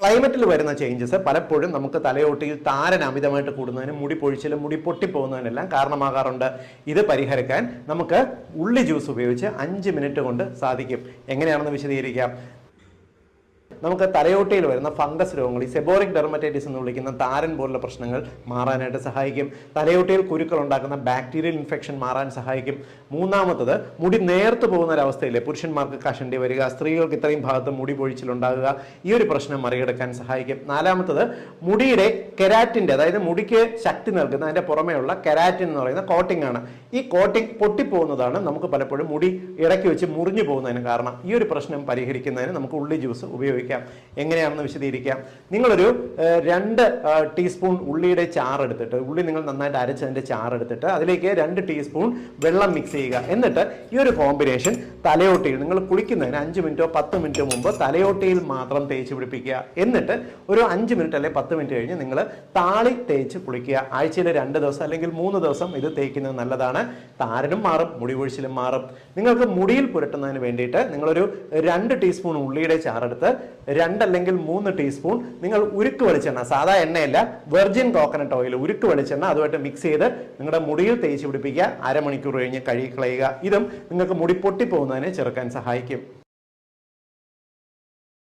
ക്ലൈമറ്റിൽ വരുന്ന ചേഞ്ചസ് പലപ്പോഴും നമുക്ക് തലയോട്ടിയിൽ താരൻ അമിതമായിട്ട് കൂടുന്നതിനും മുടി പൊഴിച്ചിലും മുടി പൊട്ടിപ്പോകുന്നതിനെല്ലാം കാരണമാകാറുണ്ട്. ഇത് പരിഹരിക്കാൻ നമുക്ക് ഉള്ളി ജ്യൂസ് ഉപയോഗിച്ച് അഞ്ച് മിനിറ്റ് കൊണ്ട് സാധിക്കും. എങ്ങനെയാണെന്ന് വിശദീകരിക്കാം. നമുക്ക് തലയോട്ടയിൽ വരുന്ന ഫംഗസ് രോഗങ്ങൾ ഈ സെബോറിക് ഡെർമറ്റൈറ്റിസ് എന്ന് വിളിക്കുന്ന താരൻ പോലുള്ള പ്രശ്നങ്ങൾ മാറാനായിട്ട് സഹായിക്കും. തലയോട്ടയിൽ കുരുക്കൾ ഉണ്ടാക്കുന്ന ബാക്ടീരിയൽ ഇൻഫെക്ഷൻ മാറാൻ സഹായിക്കും. മൂന്നാമത്തത് മുടി നേർത്ത് പോകുന്ന ഒരവസ്ഥയിലെ പുരുഷന്മാർക്ക് കഷണ്ടി വരിക സ്ത്രീകൾക്ക് ഇത്രയും ഭാഗത്ത് മുടി പൊഴിച്ചിലുണ്ടാകുക ഈ ഒരു പ്രശ്നം മറികടക്കാൻ സഹായിക്കും. നാലാമത്തത് മുടിയുടെ കെരാറ്റിന്റെ അതായത് മുടിക്ക് ശക്തി നൽകുന്ന അതിന്റെ പുറമേയുള്ള കെരാറ്റിൻ എന്ന് പറയുന്ന കോട്ടിംഗ് ആണ്. ഈ കോട്ടിംഗ് പൊട്ടിപ്പോകുന്നതാണ് നമുക്ക് പലപ്പോഴും മുടി ഇടയ്ക്ക് വെച്ച് മുറിഞ്ഞു പോകുന്നതിന് കാരണം. ഈ ഒരു പ്രശ്നം പരിഹരിക്കുന്നതിന് നമുക്ക് ഉള്ളി ജ്യൂസ് ഉപയോഗിക്കാം. എങ്ങനെയാണെന്ന് വിശദീകരിക്കാം. നിങ്ങളൊരു രണ്ട് ടീസ്പൂൺ ഉള്ളിയുടെ ചാറ് എടുത്തിട്ട് ഉള്ളി നിങ്ങൾ നന്നായിട്ട് അരച്ചതിന്റെ ചാറ് എടുത്തിട്ട് അതിലേക്ക് രണ്ട് ടീസ്പൂൺ വെള്ളം മിക്സ് ചെയ്യുക. എന്നിട്ട് ഈ ഒരു കോമ്പിനേഷൻ തലയോട്ടിയിൽ നിങ്ങൾ കുളിക്കുന്നതിന് അഞ്ച് മിനിറ്റോ പത്ത് മിനിറ്റോ മുമ്പ് തലയോട്ടിയിൽ മാത്രം തേച്ച് പിടിപ്പിക്കുക. എന്നിട്ട് ഒരു അഞ്ച് മിനിറ്റ് അല്ലെങ്കിൽ പത്ത് മിനിറ്റ് കഴിഞ്ഞ് നിങ്ങൾ താളി തേച്ച് കുളിക്കുക. ആഴ്ചയിൽ രണ്ട് ദിവസം അല്ലെങ്കിൽ മൂന്ന് ദിവസം ഇത് തേക്കുന്നത് നല്ലതാണ്. താരനും മാറും മുടി കൊഴിച്ചിലും മാറും. നിങ്ങൾക്ക് മുടിയിൽ പുരട്ടുന്നതിന് വേണ്ടിയിട്ട് നിങ്ങളൊരു രണ്ട് ടീസ്പൂൺ ഉള്ളിയുടെ ചാറെടുത്ത് രണ്ടല്ലെങ്കിൽ മൂന്ന് ടീസ്പൂൺ നിങ്ങൾ ഉരുക്ക് വെളിച്ചെണ്ണ സാധാ എണ്ണയല്ല വെർജിൻ കോക്കനട്ട് ഓയിൽ ഉരുക്ക് വെളിച്ചെണ്ണ അതുമായിട്ട് മിക്സ് ചെയ്ത് നിങ്ങളുടെ മുടിയിൽ തേച്ച് പിടിപ്പിക്കുക അരമണിക്കൂർ കഴിഞ്ഞ് കഴുകി കളയുക. ഇതും നിങ്ങൾക്ക് മുടി പൊട്ടിപ്പോകുന്നതിനെ ചെറുക്കാൻ സഹായിക്കും.